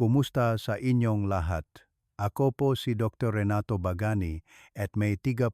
Kumusta sa inyong lahat? Ako po si Dr. Renato Bagani at may 35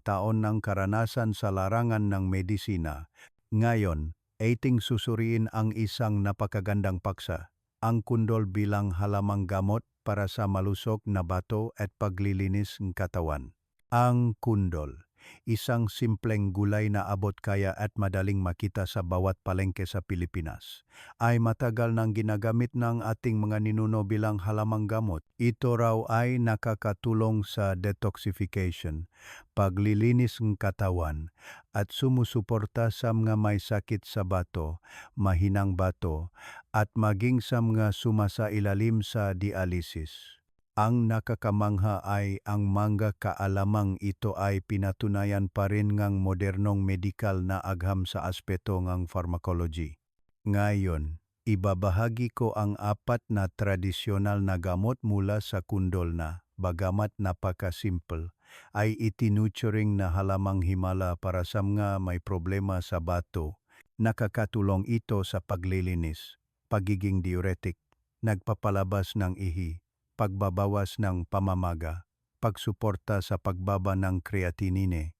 taon ng karanasan sa larangan ng medisina. Ngayon, ating susuriin ang isang napakagandang paksa, ang kundol bilang halamang gamot para sa malusog na bato at paglilinis ng katawan. Ang kundol, isang simpleng gulay na abot kaya at madaling makita sa bawat palengke sa Pilipinas, ay matagal nang ginagamit ng ating mga ninuno bilang halamang gamot. Ito raw ay nakakatulong sa detoxification, paglilinis ng katawan, at sumusuporta sa mga may sakit sa bato, mahinang bato, at maging sa mga sumasailalim sa dialysis. Ang nakakamangha ay ang mga kaalamang ito ay pinatunayan pa rin ngang modernong medikal na agham sa aspeto ng pharmacology. Ngayon, ibabahagi ko ang apat na tradisyonal na gamot mula sa kundol na, bagamat napaka-simple, ay itinuturing na halamang himala para sa mga may problema sa bato. Nakakatulong ito sa paglilinis, pagiging diuretic, nagpapalabas ng ihi, pagbabawas ng pamamaga, pagsuporta sa pagbaba ng kreatinine,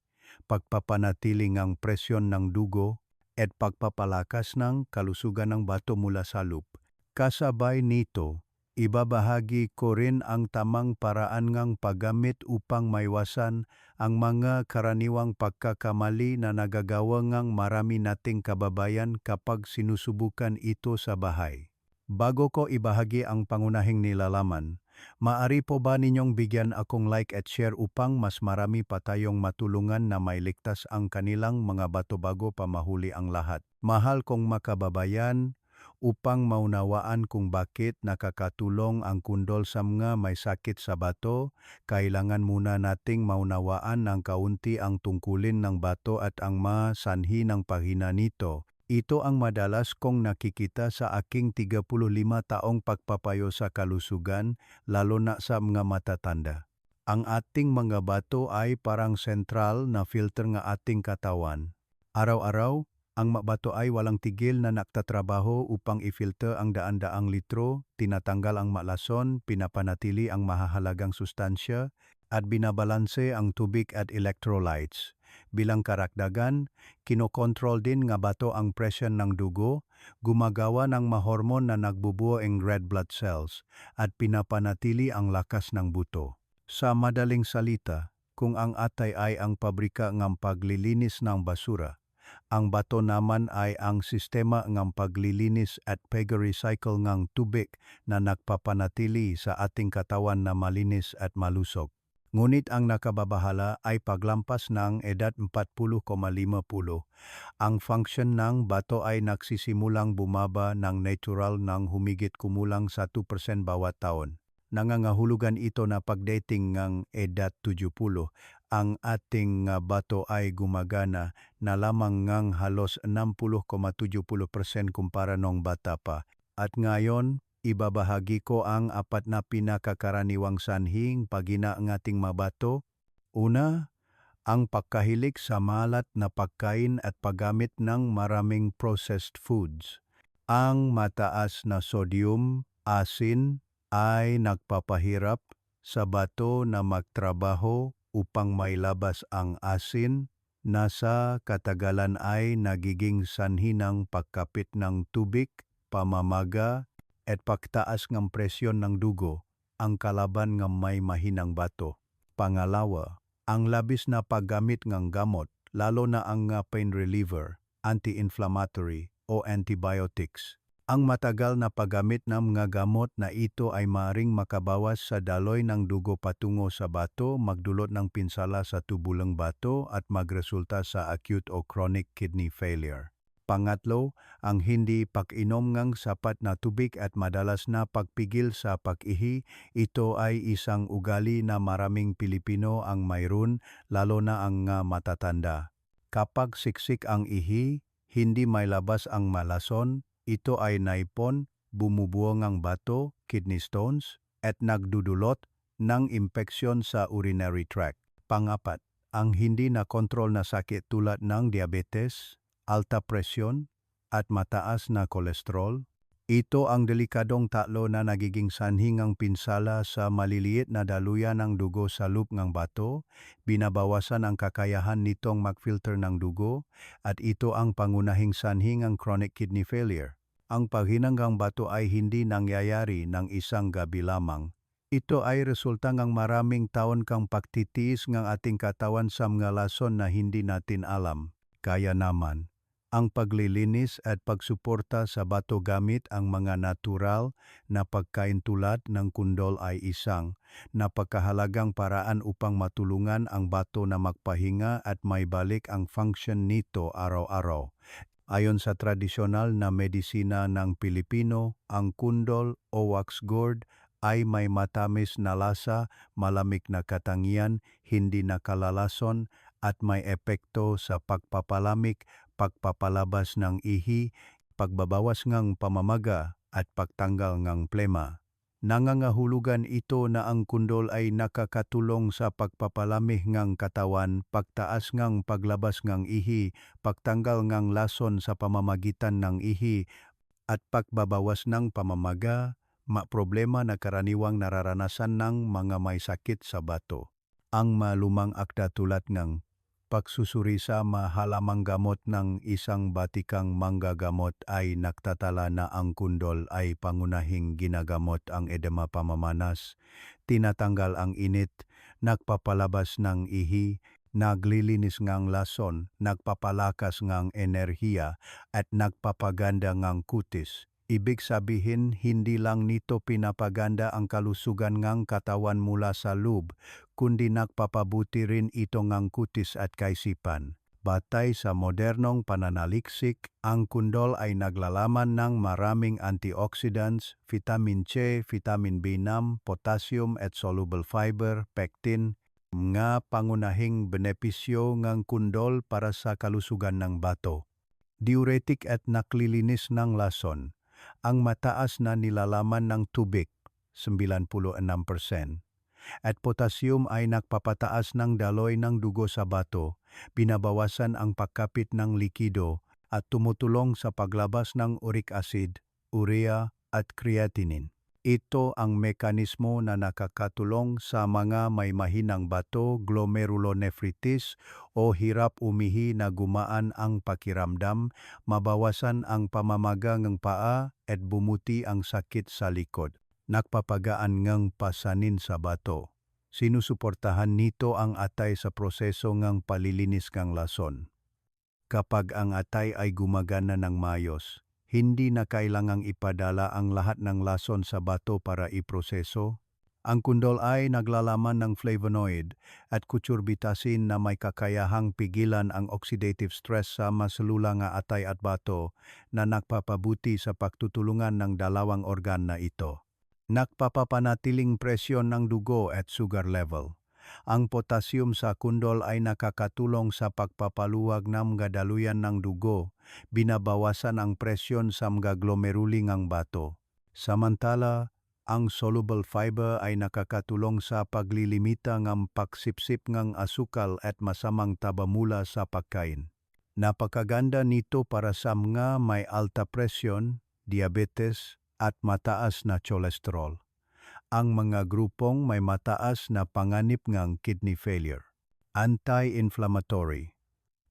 pagpapanatiling ang presyon ng dugo, at pagpapalakas ng kalusugan ng bato mula sa loop. Kasabay nito, ibabahagi ko rin ang tamang paraan ng paggamit upang maiwasan ang mga karaniwang pagkakamali na nagagawa ng marami nating kababayan kapag sinusubukan ito sa bahay. Bago ko ibahagi ang pangunahing nilalaman, Maari po ba ninyong bigyan akong like at share upang mas marami pa tayong matulungan na mailigtas ang kanilang mga bato bago pa mahuli ang lahat. Mahal kong makababayan, upang maunawaan kung bakit nakakatulong ang kundol sa mga may sakit sa bato, kailangan muna nating maunawaan ng kaunti ang tungkulin ng bato at ang mga sanhi ng pahina nito ito ang madalas kong nakikita sa aking 35 taong pagpapayo sa kalusugan, lalo na sa mga matatanda. Ang ating mga bato ay parang sentral na filter ng ating katawan. Araw-araw, ang bato ay walang tigil na naktatrabaho upang i-filter ang daan-daang litro, tinatanggal ang malason, pinapanatili ang mahahalagang sustansya, at binabalanse ang tubig at electrolytes. Bilang karakdagan, kinokontrol din nga bato ang presyon ng dugo, gumagawa ng mahormon na nagbubuo ng red blood cells, at pinapanatili ang lakas ng buto. Sa madaling salita, kung ang atay ay ang pabrika ng paglilinis ng basura, ang bato naman ay ang sistema ng paglilinis at pag-recycle ng tubig na nagpapanatili sa ating katawan na malinis at malusog. Ngunit ang nakababahala ay paglampas ng edad 40,50. Ang function ng bato ay nagsisimulang bumaba ng natural ng humigit kumulang sa 2% bawat taon. Nangangahulugan ito na pagdating ng edad 70, ang ating bato ay gumagana na lamang ng halos 60,70% kumpara nung bata pa. At ngayon, ibabahagi ko ang apat na pinakakaraniwang sanhing pagina ng ating mabato. Una, ang pagkahilig sa malat na pagkain at paggamit ng maraming processed foods. Ang mataas na sodium, asin, ay nagpapahirap sa bato na magtrabaho upang mailabas ang asin na sa katagalan ay nagiging sanhi ng pagkapit ng tubig, pamamaga, at pagtaas ng presyon ng dugo ang kalaban ng may mahinang bato. Pangalawa, ang labis na paggamit ng gamot, lalo na ang pain reliever, anti-inflammatory o antibiotics. Ang matagal na paggamit ng mga gamot na ito ay maring makabawas sa daloy ng dugo patungo sa bato, magdulot ng pinsala sa tubulang bato at magresulta sa acute o chronic kidney failure. Pangatlo, ang hindi pag-inom ng sapat na tubig at madalas na pagpigil sa pag-ihi, ito ay isang ugali na maraming Pilipino ang mayroon, lalo na ang matatanda. Kapag siksik ang ihi, hindi may labas ang malason, ito ay naipon, bumubuo ng bato, kidney stones, at nagdudulot ng impeksyon sa urinary tract. Pangapat, ang hindi na kontrol na sakit tulad ng diabetes, alta presyon at mataas na kolesterol, Ito ang delikadong talo na nagiging sanhi ng pinsala sa maliliit na daluyan ng dugo sa loop ng bato, binabawasan ang kakayahan nitong mag-filter ng dugo, at ito ang pangunahing sanhi ng chronic kidney failure. Ang paghinanggang bato ay hindi nangyayari ng isang gabi lamang. Ito ay resulta ng maraming taon kang pagtitiis ng ating katawan sa mga lason na hindi natin alam. Kaya naman, ang paglilinis at pagsuporta sa bato gamit ang mga natural na pagkain tulad ng kundol ay isang napakahalagang paraan upang matulungan ang bato na magpahinga at may balik ang function nito araw-araw. Ayon sa tradisyonal na medisina ng Pilipino, ang kundol o wax gourd ay may matamis na lasa, malamig na katangian, hindi nakalalason, at may epekto sa pagpapalamig, pagpapalabas ng ihi, pagbabawas ng pamamaga, at pagtanggal ng plema. Nangangahulugan ito na ang kundol ay nakakatulong sa pagpapalamig ng katawan, pagtaas ng paglabas ng ihi, pagtanggal ng lason sa pamamagitan ng ihi, at pagbabawas ng pamamaga, ma problema na karaniwang nararanasan ng mga may sakit sa bato. Ang malumang akda tulad ng pagsusuri sa mahalamang gamot ng isang batikang manggagamot ay nagtatala na ang kundol ay pangunahing ginagamot ang edema pamamanas, tinatanggal ang init, nagpapalabas ng ihi, naglilinis ngang lason, nagpapalakas ngang enerhiya, at nagpapaganda ngang kutis. Ibig sabihin, hindi lang nito pinapaganda ang kalusugan ng katawan mula sa loob, kundi nagpapabuti rin ito ng kutis at kaisipan. Batay sa modernong pananaliksik, ang kundol ay naglalaman ng maraming antioxidants, vitamin C, vitamin B6, potassium at soluble fiber, pectin, nga pangunahing benepisyo ng kundol para sa kalusugan ng bato. Diuretic at naklilinis ng lason ang mataas na nilalaman ng tubig, 96%, at potassium ay nagpapataas ng daloy ng dugo sa bato, binabawasan ang pagkapit ng likido at tumutulong sa paglabas ng uric acid, urea at creatinine. Ito ang mekanismo na nakakatulong sa mga may mahinang bato, glomerulonephritis o hirap umihi na gumaan ang pakiramdam, mabawasan ang pamamaga ng paa at bumuti ang sakit sa likod. Nagpapagaan ng pasanin sa bato. Sinusuportahan nito ang atay sa proseso ng palilinis ng lason. Kapag ang atay ay gumagana ng mayos, hindi na kailangang ipadala ang lahat ng lason sa bato para iproseso. Ang kundol ay naglalaman ng flavonoid at kuturbitasin na may kakayahang pigilan ang oxidative stress sa maselula nga atay at bato na nagpapabuti sa pagtutulungan ng dalawang organ na ito. Nagpapapanatiling presyon ng dugo at sugar level. Ang potassium sa kundol ay nakakatulong sa pagpapaluwag ng mga daluyan ng dugo, binabawasan ang presyon sa mga glomeruli bato. Samantala, ang soluble fiber ay nakakatulong sa paglilimita ng pagsipsip ng asukal at masamang taba mula sa pagkain. Napakaganda nito para sa mga may alta presyon, diabetes at mataas na cholesterol ang mga grupong may mataas na panganib ng kidney failure. Anti-inflammatory.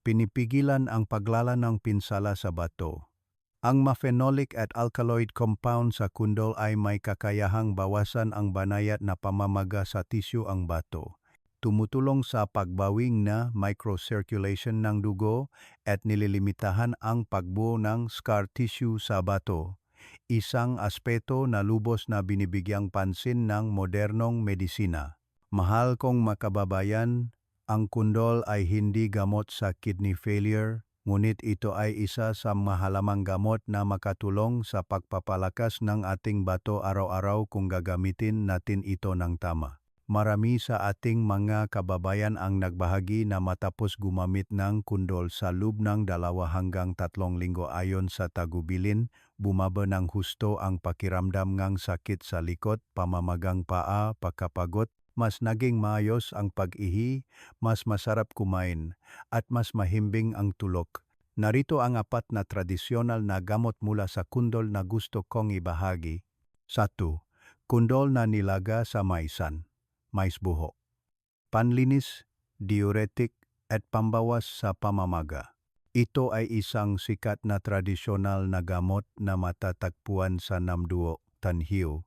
Pinipigilan ang paglala ng pinsala sa bato. Ang maphenolic at alkaloid compound sa kundol ay may kakayahang bawasan ang banayat na pamamaga sa tisyo ang bato. Tumutulong sa pagbawing na microcirculation ng dugo at nililimitahan ang pagbuo ng scar tissue sa bato isang aspeto na lubos na binibigyang pansin ng modernong medisina. Mahal kong makababayan, ang kundol ay hindi gamot sa kidney failure, ngunit ito ay isa sa mahalamang gamot na makatulong sa pagpapalakas ng ating bato araw-araw kung gagamitin natin ito ng tama. Marami sa ating mga kababayan ang nagbahagi na matapos gumamit ng kundol sa loob ng dalawa hanggang tatlong linggo ayon sa tagubilin, bumaba ng husto ang pakiramdam ng sakit sa likod, pamamagang paa, pagkapagot, mas naging maayos ang pag-ihi, mas masarap kumain, at mas mahimbing ang tulok. Narito ang apat na tradisyonal na gamot mula sa kundol na gusto kong ibahagi. 1. Kundol na nilaga sa maisan, mais buho. Panlinis, diuretic, at pambawas sa pamamaga. Ito ay isang sikat na tradisyonal na gamot na matatagpuan sa Namduo, Tanhiu,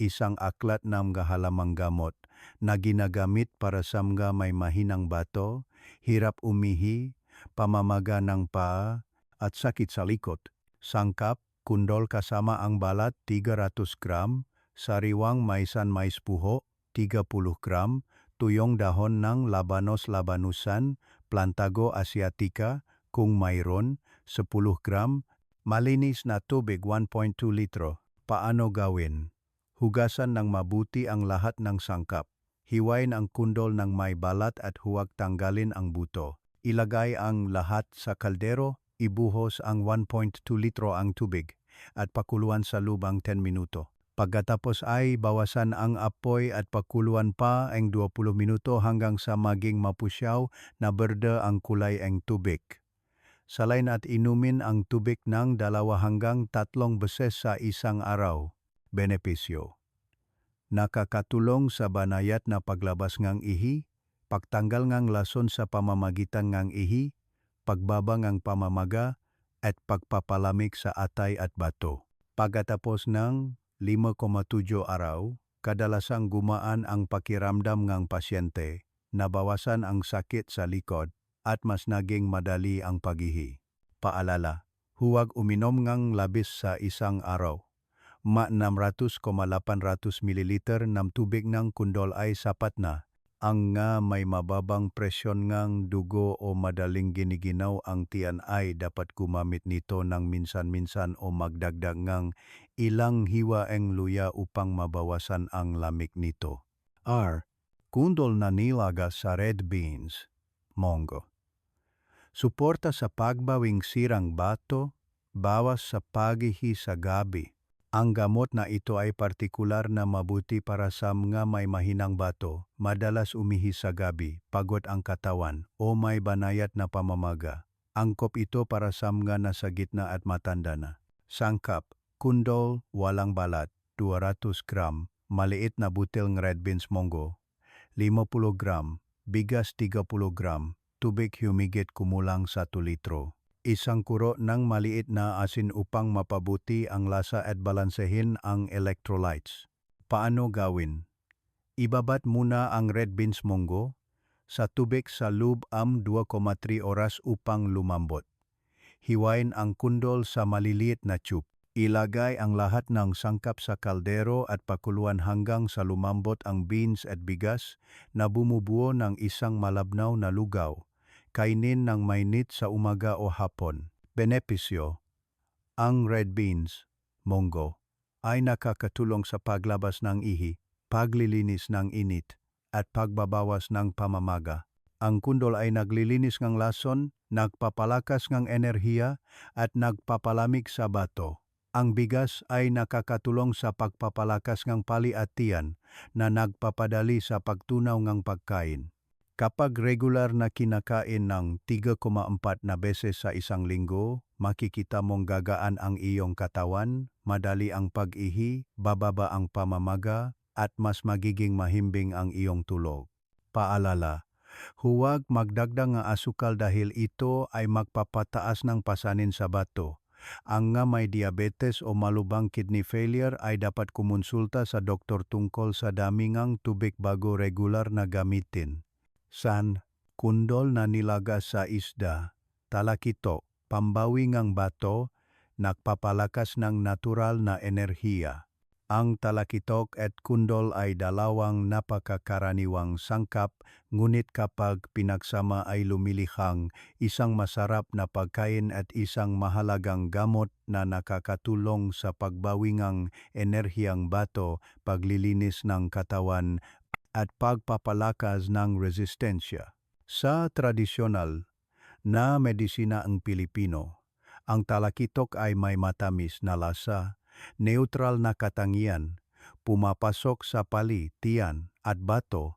isang aklat ng gahalamang gamot na ginagamit para sa mga may mahinang bato, hirap umihi, pamamaga ng paa, at sakit sa likod. Sangkap, kundol kasama ang balat 300 gram, sariwang maisan mais puho 30 gram, tuyong dahon ng labanos-labanusan, plantago asiatica kung mayroon 10 gram, malinis na tubig 1.2 litro. Paano gawin? Hugasan ng mabuti ang lahat ng sangkap. Hiwain ang kundol ng may balat at huwag tanggalin ang buto. Ilagay ang lahat sa kaldero, ibuhos ang 1.2 litro ang tubig at pakuluan sa lubang 10 minuto. Pagkatapos ay bawasan ang apoy at pakuluan pa ang 20 minuto hanggang sa maging mapusyaw na berde ang kulay ang tubig. Salain at inumin ang tubig ng dalawa hanggang tatlong beses sa isang araw. Benepisyo Nakakatulong sa banayat na paglabas ngang ihi, pagtanggal ngang lason sa pamamagitan ngang ihi, pagbabang ang pamamaga, at pagpapalamig sa atay at bato. Pagkatapos ng 5,7 araw, kadalasang gumaan ang pakiramdam ng pasyente, nabawasan ang sakit sa likod, at mas naging madali ang pagihi. Paalala, huwag uminom ngang labis sa isang araw. Ma 600,800 ml ng tubig ng kundol ay sapat na. Ang nga may mababang presyon ngang dugo o madaling giniginaw ang ay dapat gumamit nito ng minsan-minsan o magdagdag ngang ilang hiwa ang luya upang mabawasan ang lamig nito. R. Kundol na nilaga sa red beans, mongo. Suporta sa pagbawing sirang bato, bawas sa pagihi sa gabi. Ang gamot na ito ay partikular na mabuti para sa mga may mahinang bato, madalas umihi sa gabi, pagod ang katawan, o may banayat na pamamaga. Angkop ito para sa mga nasa gitna at matanda na. Sangkap, kundol, walang balat, 200 gram, maliit na butil ng red beans monggo, 50 gram, bigas 30 gram, tubig humigit kumulang 1 litro isang kuro ng maliit na asin upang mapabuti ang lasa at balansehin ang electrolytes. Paano gawin? Ibabat muna ang red beans munggo sa tubig sa loob am 2,3 oras upang lumambot. Hiwain ang kundol sa maliliit na tube. Ilagay ang lahat ng sangkap sa kaldero at pakuluan hanggang sa lumambot ang beans at bigas na bumubuo ng isang malabnaw na lugaw kainin ng mainit sa umaga o hapon. Benepisyo Ang red beans, monggo, ay nakakatulong sa paglabas ng ihi, paglilinis ng init, at pagbabawas ng pamamaga. Ang kundol ay naglilinis ng lason, nagpapalakas ng enerhiya, at nagpapalamig sa bato. Ang bigas ay nakakatulong sa pagpapalakas ng pali at tiyan na nagpapadali sa pagtunaw ng pagkain. Kapag regular na kinakain ng 3,4 na beses sa isang linggo, makikita mong gagaan ang iyong katawan, madali ang pag-ihi, bababa ang pamamaga, at mas magiging mahimbing ang iyong tulog. Paalala, huwag magdagdag ng asukal dahil ito ay magpapataas ng pasanin sa bato. Ang nga may diabetes o malubang kidney failure ay dapat kumonsulta sa doktor tungkol sa dami ngang tubig bago regular na gamitin san kundol na nilaga sa isda, talakito, pambawi ngang bato, nagpapalakas ng natural na enerhiya. Ang talakitok at kundol ay dalawang napakakaraniwang sangkap, ngunit kapag pinagsama ay lumilihang isang masarap na pagkain at isang mahalagang gamot na nakakatulong sa pagbawingang enerhiyang bato, paglilinis ng katawan at pagpapalakas ng resistensya. Sa tradisyonal na medisina ang Pilipino, ang talakitok ay may matamis na lasa, neutral na katangian, pumapasok sa pali, tiyan at bato,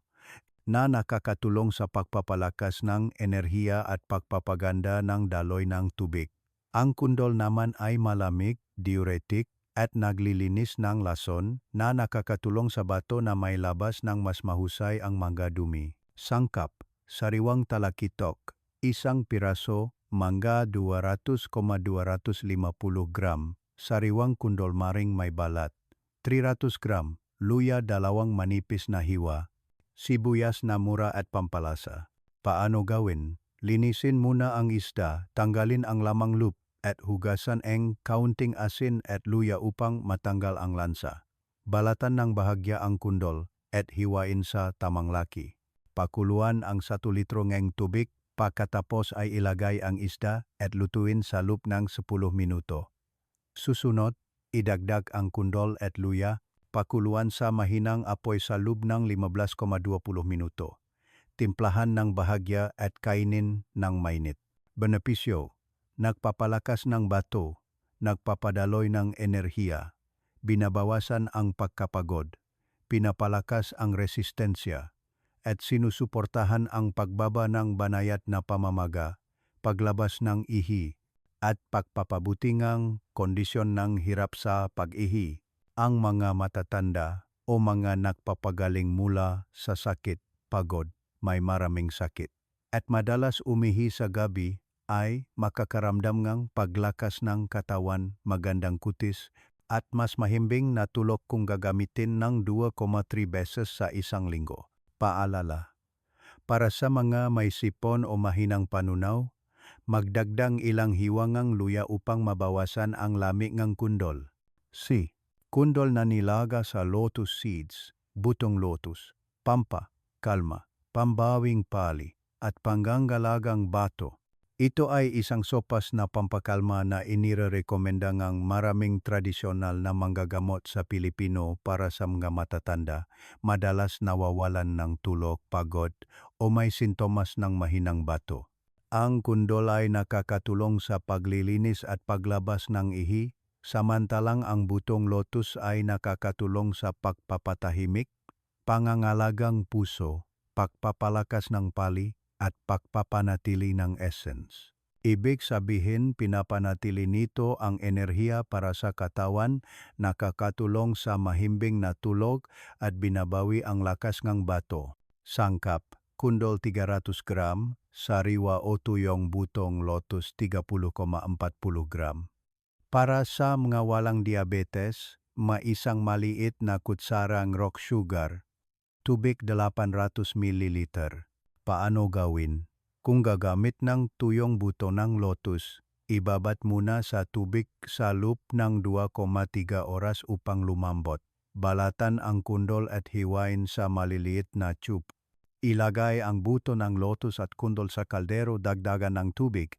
na nakakatulong sa pagpapalakas ng enerhiya at pagpapaganda ng daloy ng tubig. Ang kundol naman ay malamig, diuretic, at naglilinis ng lason na nakakatulong sa bato na may labas ng mas mahusay ang mangga dumi. Sangkap, sariwang talakitok, isang piraso, mangga 200,250 gram, sariwang kundol maring may balat, 300 gram, luya dalawang manipis na hiwa, sibuyas na mura at pampalasa. Paano gawin? Linisin muna ang isda, tanggalin ang lamang loop, at hugasan ang kaunting asin at luya upang matanggal ang lansa. Balatan ng bahagya ang kundol at hiwain sa tamang laki. Pakuluan ang 1 litro ng tubig, pagkatapos ay ilagay ang isda at lutuin sa loop ng 10 minuto. Susunod, idagdag ang kundol at luya, pakuluan sa mahinang apoy sa loob ng 15,20 minuto. Timplahan ng bahagya at kainin ng mainit. Benepisyo, nagpapalakas ng bato, nagpapadaloy ng enerhiya, binabawasan ang pagkapagod, pinapalakas ang resistensya, at sinusuportahan ang pagbaba ng banayat na pamamaga, paglabas ng ihi, at pagpapabutingang kondisyon ng hirap sa pag-ihi, ang mga matatanda o mga nagpapagaling mula sa sakit, pagod, may maraming sakit. At madalas umihi sa gabi ay makakaramdam ng paglakas ng katawan, magandang kutis, at mas mahimbing na tulok kung gagamitin ng 2,3 beses sa isang linggo. Paalala, para sa mga may sipon o mahinang panunaw, magdagdang ilang hiwangang luya upang mabawasan ang lami ng kundol. C. Kundol na nilaga sa lotus seeds, butong lotus, pampa, kalma, pambawing pali, at panggangalagang bato. Ito ay isang sopas na pampakalma na inirekomenda ng maraming tradisyonal na manggagamot sa Pilipino para sa mga matatanda, madalas nawawalan ng tulog, pagod, o may sintomas ng mahinang bato. Ang kundol ay nakakatulong sa paglilinis at paglabas ng ihi, samantalang ang butong lotus ay nakakatulong sa pagpapatahimik, pangangalagang puso, pagpapalakas ng pali, at pagpapanatili ng essence. Ibig sabihin pinapanatili nito ang enerhiya para sa katawan, nakakatulong sa mahimbing na tulog at binabawi ang lakas ng bato. Sangkap, kundol 300 gram, sariwa o tuyong butong lotus 30,40 gram. Para sa mga walang diabetes, maisang maliit na kutsarang rock sugar, tubig 800 ml. Paano gawin? Kung gagamit ng tuyong buto ng lotus, ibabat muna sa tubig sa loop ng 2,3 oras upang lumambot. Balatan ang kundol at hiwain sa maliliit na tube. Ilagay ang buto ng lotus at kundol sa kaldero dagdagan ng tubig.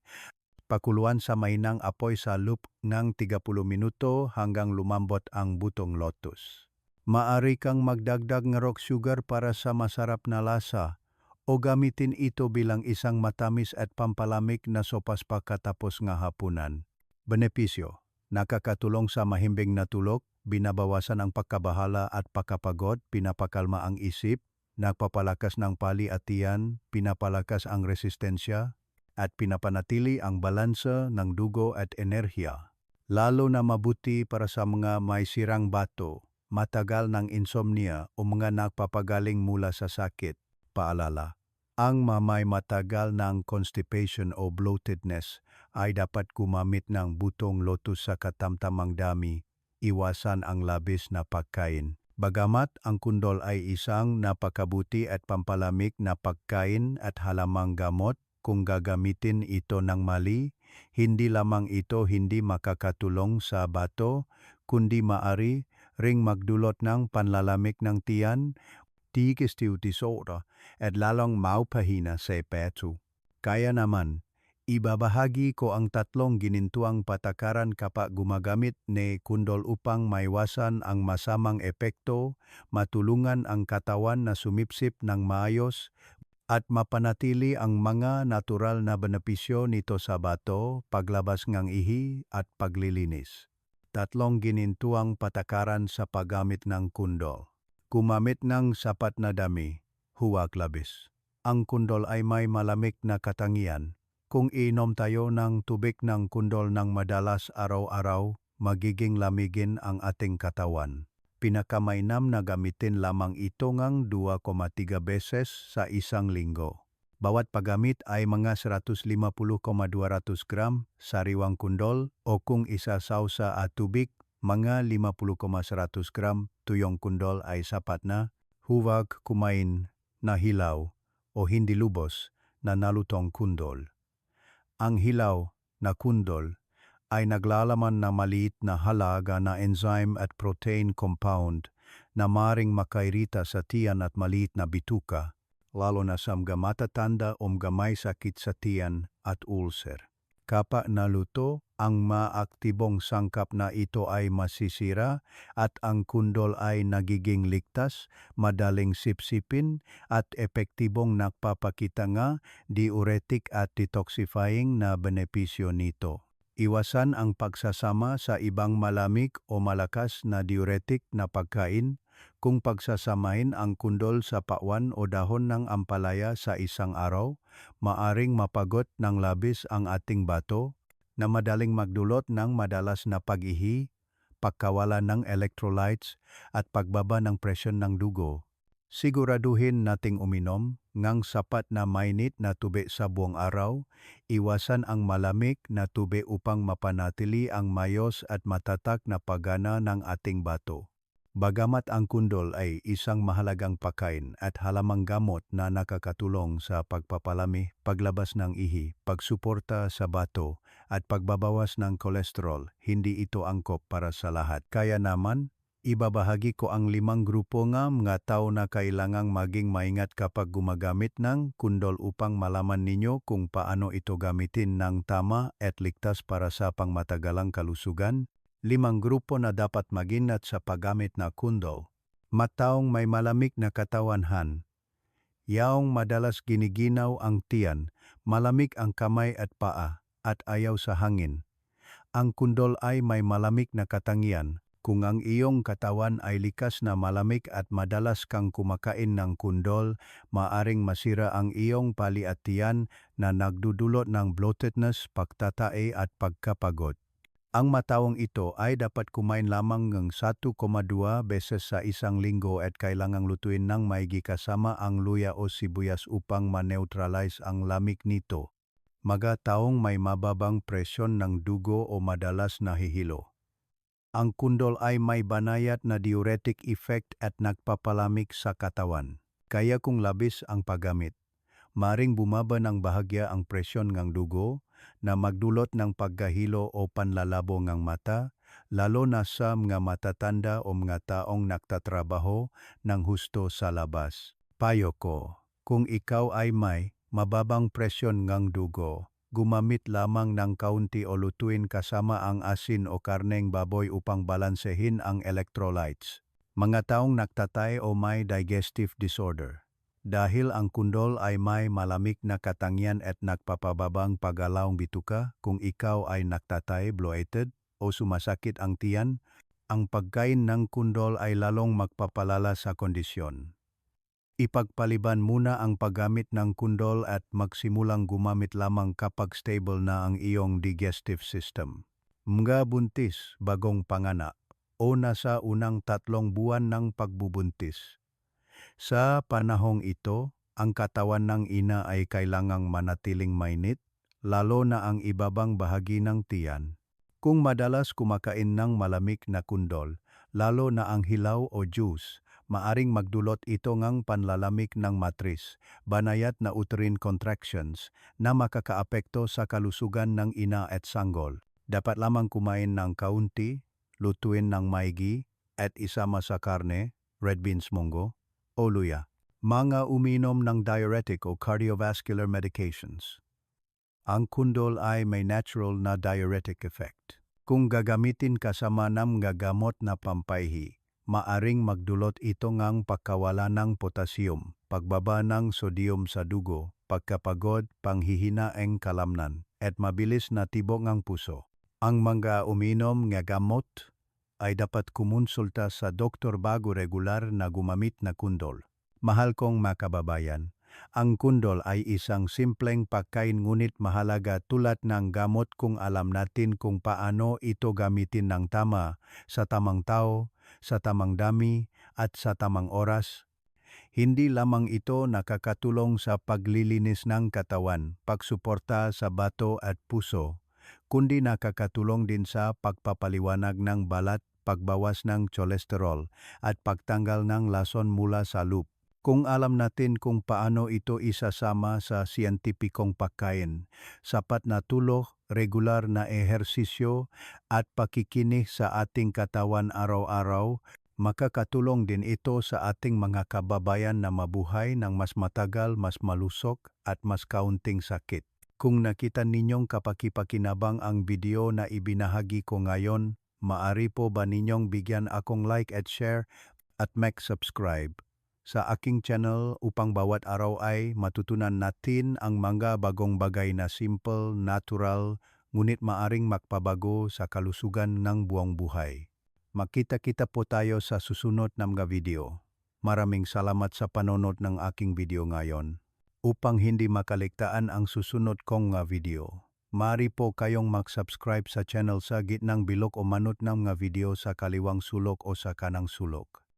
Pakuluan sa mainang apoy sa loop ng 30 minuto hanggang lumambot ang butong lotus. Maari kang magdagdag ng rock sugar para sa masarap na lasa o gamitin ito bilang isang matamis at pampalamig na sopas pagkatapos nga hapunan. Benepisyo, nakakatulong sa mahimbing na tulog, binabawasan ang pagkabahala at pagkapagod, pinapakalma ang isip, nagpapalakas ng pali at tiyan, pinapalakas ang resistensya, at pinapanatili ang balansa ng dugo at enerhiya. Lalo na mabuti para sa mga may sirang bato, matagal ng insomnia o mga nagpapagaling mula sa sakit paalala. Ang mamay matagal ng constipation o bloatedness ay dapat gumamit ng butong lotus sa katamtamang dami, iwasan ang labis na pagkain. Bagamat ang kundol ay isang napakabuti at pampalamig na pagkain at halamang gamot, kung gagamitin ito ng mali, hindi lamang ito hindi makakatulong sa bato, kundi maari ring magdulot ng panlalamig ng tiyan digestive disorder at lalong maupahina sa peto. Kaya naman, ibabahagi ko ang tatlong ginintuang patakaran kapag gumagamit ni kundol upang maiwasan ang masamang epekto, matulungan ang katawan na sumipsip ng maayos, at mapanatili ang mga natural na benepisyo nito sa bato, paglabas ng ihi at paglilinis. Tatlong ginintuang patakaran sa paggamit ng kundol. Gumamit ng sapat na dami. huwag labis. Ang kundol ay may malamig na katangian. Kung inom tayo ng tubig ng kundol ng madalas araw-araw, magiging lamigin ang ating katawan. Pinakamainam na gamitin lamang ito ngang 2,3 beses sa isang linggo. Bawat paggamit ay mga 150,200 gram sariwang kundol o kung isasawsa at tubig, mga 50,100 gram tuyong kundol ay sapat na. Huwag kumain na hilaw o hindi lubos na nalutong kundol. Ang hilaw na kundol ay naglalaman na maliit na halaga na enzyme at protein compound na maring makairita sa tiyan at maliit na bituka, lalo na sa mga matatanda o mga may sakit sa tiyan at ulcer. Kapag naluto, ang maaktibong sangkap na ito ay masisira at ang kundol ay nagiging ligtas, madaling sipsipin at epektibong nagpapakita nga diuretic at detoxifying na benepisyo nito. Iwasan ang pagsasama sa ibang malamig o malakas na diuretic na pagkain kung pagsasamahin ang kundol sa pakwan o dahon ng ampalaya sa isang araw, maaring mapagot ng labis ang ating bato na madaling magdulot ng madalas na pag-ihi, pagkawala ng electrolytes at pagbaba ng presyon ng dugo. Siguraduhin nating uminom ngang sapat na mainit na tubig sa buong araw, iwasan ang malamig na tubig upang mapanatili ang mayos at matatak na pagana ng ating bato. Bagamat ang kundol ay isang mahalagang pagkain at halamang gamot na nakakatulong sa pagpapalami, paglabas ng ihi, pagsuporta sa bato, at pagbabawas ng kolesterol, hindi ito angkop para sa lahat. Kaya naman, ibabahagi ko ang limang grupo nga mga tao na kailangang maging maingat kapag gumagamit ng kundol upang malaman ninyo kung paano ito gamitin ng tama at ligtas para sa pangmatagalang kalusugan. Limang grupo na dapat maginat sa paggamit na kundol. Mataong may malamig na katawan,han Yaong madalas giniginaw ang tiyan, malamig ang kamay at paa, at ayaw sa hangin. Ang kundol ay may malamig na katangian, kung ang iyong katawan ay likas na malamig at madalas kang kumakain ng kundol, maaring masira ang iyong pali at tiyan na nagdudulot ng bloatedness, pagtatae at pagkapagod. Ang matawang ito ay dapat kumain lamang ng 1,2 beses sa isang linggo at kailangang lutuin ng maigi kasama ang luya o sibuyas upang ma-neutralize ang lamig nito. Mga taong may mababang presyon ng dugo o madalas nahihilo. Ang kundol ay may banayat na diuretic effect at nagpapalamig sa katawan. Kaya kung labis ang paggamit, maring bumaba ng bahagya ang presyon ng dugo na magdulot ng pagkahilo o panlalabo ng mata, lalo na sa mga matatanda o mga taong nagtatrabaho ng husto sa labas. Payo ko, kung ikaw ay may mababang presyon ng dugo, gumamit lamang ng kaunti o lutuin kasama ang asin o karneng baboy upang balansehin ang electrolytes. Mga taong nagtatay o may digestive disorder. Dahil ang kundol ay may malamig na katangian at nagpapababang pagalawang bituka, kung ikaw ay nagtatay, bloated, o sumasakit ang tiyan, ang pagkain ng kundol ay lalong magpapalala sa kondisyon. Ipagpaliban muna ang paggamit ng kundol at magsimulang gumamit lamang kapag stable na ang iyong digestive system. Mga buntis bagong panganak o nasa unang tatlong buwan ng pagbubuntis. Sa panahong ito, ang katawan ng ina ay kailangang manatiling mainit, lalo na ang ibabang bahagi ng tiyan. Kung madalas kumakain ng malamig na kundol, lalo na ang hilaw o juice, maaring magdulot ito ngang panlalamig ng matris, banayat na uterine contractions na makakaapekto sa kalusugan ng ina at sanggol. Dapat lamang kumain ng kaunti, lutuin ng maigi, at isama sa karne, red beans munggo, o luya. Mga uminom ng diuretic o cardiovascular medications. Ang kundol ay may natural na diuretic effect. Kung gagamitin kasama ng gagamot na pampaihi, maaring magdulot ito ngang pagkawala ng potassium, pagbaba ng sodium sa dugo, pagkapagod, panghihinaeng kalamnan, at mabilis na tibok ng puso. Ang mga uminom nga gamot ay dapat kumonsulta sa doktor bago regular na gumamit na kundol. Mahal kong makababayan, ang kundol ay isang simpleng pagkain ngunit mahalaga tulad ng gamot kung alam natin kung paano ito gamitin ng tama sa tamang tao, sa tamang dami, at sa tamang oras. Hindi lamang ito nakakatulong sa paglilinis ng katawan, pagsuporta sa bato at puso, kundi nakakatulong din sa pagpapaliwanag ng balat, pagbawas ng cholesterol, at pagtanggal ng lason mula sa loop. Kung alam natin kung paano ito isasama sa siyentipikong pagkain, sapat na tulog, regular na ehersisyo, at pakikinig sa ating katawan araw-araw, makakatulong din ito sa ating mga kababayan na mabuhay ng mas matagal, mas malusog, at mas kaunting sakit. Kung nakita ninyong kapakipakinabang ang video na ibinahagi ko ngayon, maari po ba ninyong bigyan akong like at share at make subscribe sa aking channel upang bawat araw ay matutunan natin ang mga bagong bagay na simple, natural, ngunit maaring magpabago sa kalusugan ng buong buhay. Makita-kita po tayo sa susunod na mga video. Maraming salamat sa panonood ng aking video ngayon. Upang hindi makaligtaan ang susunod kong nga video, maaari po kayong mag-subscribe sa channel sa gitnang bilog o manot ng mga video sa kaliwang sulok o sa kanang sulok.